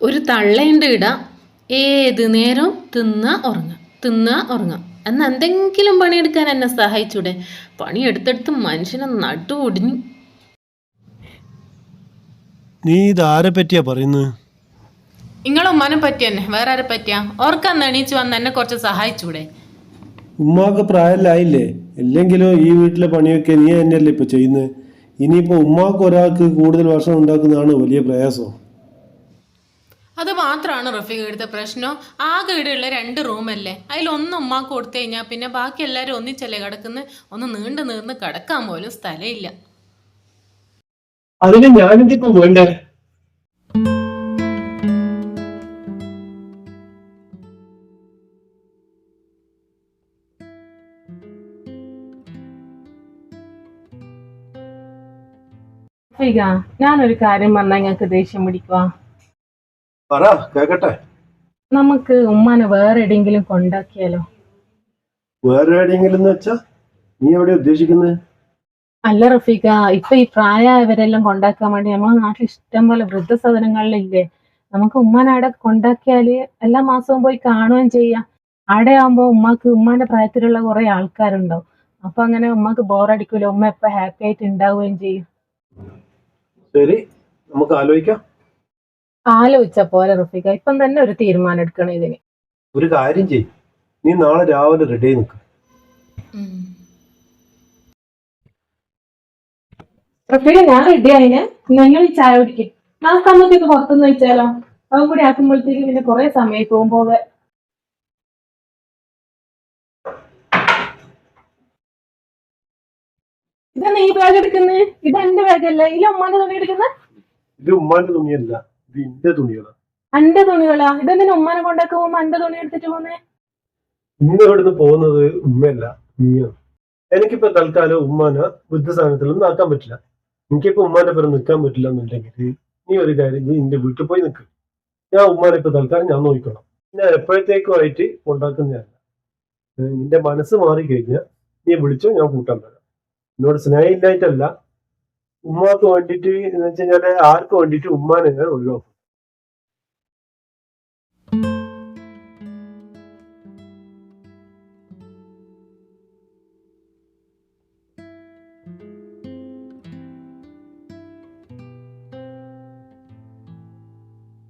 ഒരു തള്ളയുണ്ട് ഇട ഏത് നേരവും തിന്ന ഉറങ്ങ തിന്ന ഉറങ്ങ അന്ന് എന്തെങ്കിലും പണിയെടുക്കാൻ എന്നെ സഹായിച്ചൂടെ? പണിയെടുത്തെടുത്ത് മനുഷ്യനെ നട്ടു ഒടിഞ്ഞു. നീ ഇതാരെ പറ്റിയാ പറയുന്നത്? നിങ്ങളെ ഉമ്മാനെ പറ്റി തന്നെ വേറെ ആരെ പറ്റിയാ? ഓർക്കാന്ന് എണീച്ച് വന്ന് എന്നെ കുറച്ച് സഹായിച്ചൂടെ? ഉമ്മാക്ക് പ്രായമില്ലായില്ലേ ഇല്ലെങ്കിലോ ഈ വീട്ടിലെ പണിയൊക്കെ നീ തന്നെയല്ലേ ഇപ്പൊ ചെയ്യുന്നത്? ഇനിയിപ്പോ ഉമ്മാക്ക് ഒരാൾക്ക് കൂടുതൽ ഭക്ഷണം ഉണ്ടാക്കുന്നതാണ് വലിയ പ്രയാസം. അത് മാത്രമാണ് റഫീഖ് ഇവിടുത്തെ പ്രശ്നം. ആകെ ഇവിടെയുള്ള രണ്ട് റൂമല്ലേ? അതിലൊന്ന് ഉമ്മാക്ക് കൊടുത്തു കഴിഞ്ഞാൽ പിന്നെ ബാക്കി എല്ലാവരും ഒന്നിച്ചല്ലേ കിടക്കുന്ന? ഒന്ന് നീണ്ടു നീർന്ന് കിടക്കാൻ പോലും സ്ഥലമില്ല. അതിന് ഞാനെന്തിപ്പോ വേണ്ടേ ഞാനൊരു കാര്യം പറഞ്ഞാൽ ഞങ്ങൾക്ക് ദേഷ്യം പിടിക്കുക പറ കേക്കട്ടെ. നമുക്ക് ഉമ്മാനെ വേറെ എവിടെയെങ്കിലും കൊണ്ടാക്കിയാലോ? വേറെ എവിടെയെങ്കിലും എന്ന് വെച്ചാ നീ എവിടെ ഉദ്ദേശിക്കുന്നത് അല്ല റഫീഖ ഇപ്പൊ ഈ പ്രായമായവരെല്ലാം കൊണ്ടാക്കാൻ വേണ്ടി നമ്മളെ നാട്ടിൽ ഇഷ്ടം പോലെ വൃദ്ധസദനങ്ങളിലില്ലേ? നമുക്ക് ഉമ്മാനെ അവിടെ കൊണ്ടാക്കിയാൽ എല്ലാ മാസവും പോയി കാണുകയും ചെയ്യാം. അവിടെ ആവുമ്പോ ഉമ്മാക്ക് ഉമ്മാന്റെ പ്രായത്തിലുള്ള കുറെ ആൾക്കാരുണ്ടാവും. അപ്പൊ അങ്ങനെ ഉമ്മാക്ക് ബോറടിക്കൂല ഉമ്മ എപ്പ ഹാപ്പി ആയിട്ട് ഉണ്ടാവുകയും ചെയ്യും. ശരി നമുക്ക് ആലോചിക്കാം. ആലോചിച്ച പോലെ റഫീഖ ഇപ്പം തന്നെ ഒരു തീരുമാനം എടുക്കണം ഇതിന്. ഒരു കാര്യം ചെയ്യും. നീ നാളെ രാവിലെ റെഡി നിൽക്ക റഫീഖ ഞാൻ റെഡി ആയിന് നിങ്ങൾ ഈ ചായ കുടിക്കും. ആ സമയത്ത് ഇത് പുറത്തുനിന്ന് വെച്ചാലോ അതും കൂടി ആക്കുമ്പോഴത്തേക്കും പിന്നെ കുറെ സമയം പോകുമ്പോ ഇതാ നീ ബാഗ് എടുക്കുന്നത് ഇത് എന്റെ ബാഗല്ലേ ഇല്ല ഉമ്മാന്റെ തുണി എടുക്കുന്നത് ഇത് ഉമ്മാന്റെ തുണിയല്ല. ഇത് തുണികളാ. അന്റെ തുണികളാ? ഇതെന്തിനാ ഉമ്മാനെ കൊണ്ടാക്കി പോകുമ്പോ എന്റെ തുണി എടുത്തിട്ട് പോന്നെ? ഇന്ന് ഇവിടുന്ന് പോകുന്നത് ഉമ്മയല്ല നീയാണ്. എനിക്കിപ്പോ തൽക്കാലം ഉമ്മാനെ ബുദ്ധസ്ഥാനത്തിലൊന്നും ആക്കാൻ പറ്റില്ല. എനിക്കിപ്പോ ഉമ്മാന്റെ പേര് നിൽക്കാൻ പറ്റില്ല എന്നുണ്ടെങ്കിൽ നീ ഒരു കാര്യം നീ എന്റെ വീട്ടിൽ പോയി നിൽക്ക് ഞാൻ ഉമ്മാനെ ഇപ്പൊ തൽക്കാലം ഞാൻ നോക്കണം ഞാൻ എപ്പോഴത്തേക്കുമായിട്ട് ഉണ്ടാക്കുന്നതല്ല ഏഹ് നിന്റെ മനസ്സ് മാറി കഴിഞ്ഞാൽ നീ വിളിച്ചോ ഞാൻ കൂട്ടാൻ വരാം. എന്നോട് സ്നേഹമില്ലായിട്ടല്ല ഉമ്മാക്ക് വേണ്ടിയിട്ട് എന്ന് വെച്ച് കഴിഞ്ഞാൽ ആർക്ക് വേണ്ടിയിട്ട് ഉമ്മാനെ ഒഴിവാക്കും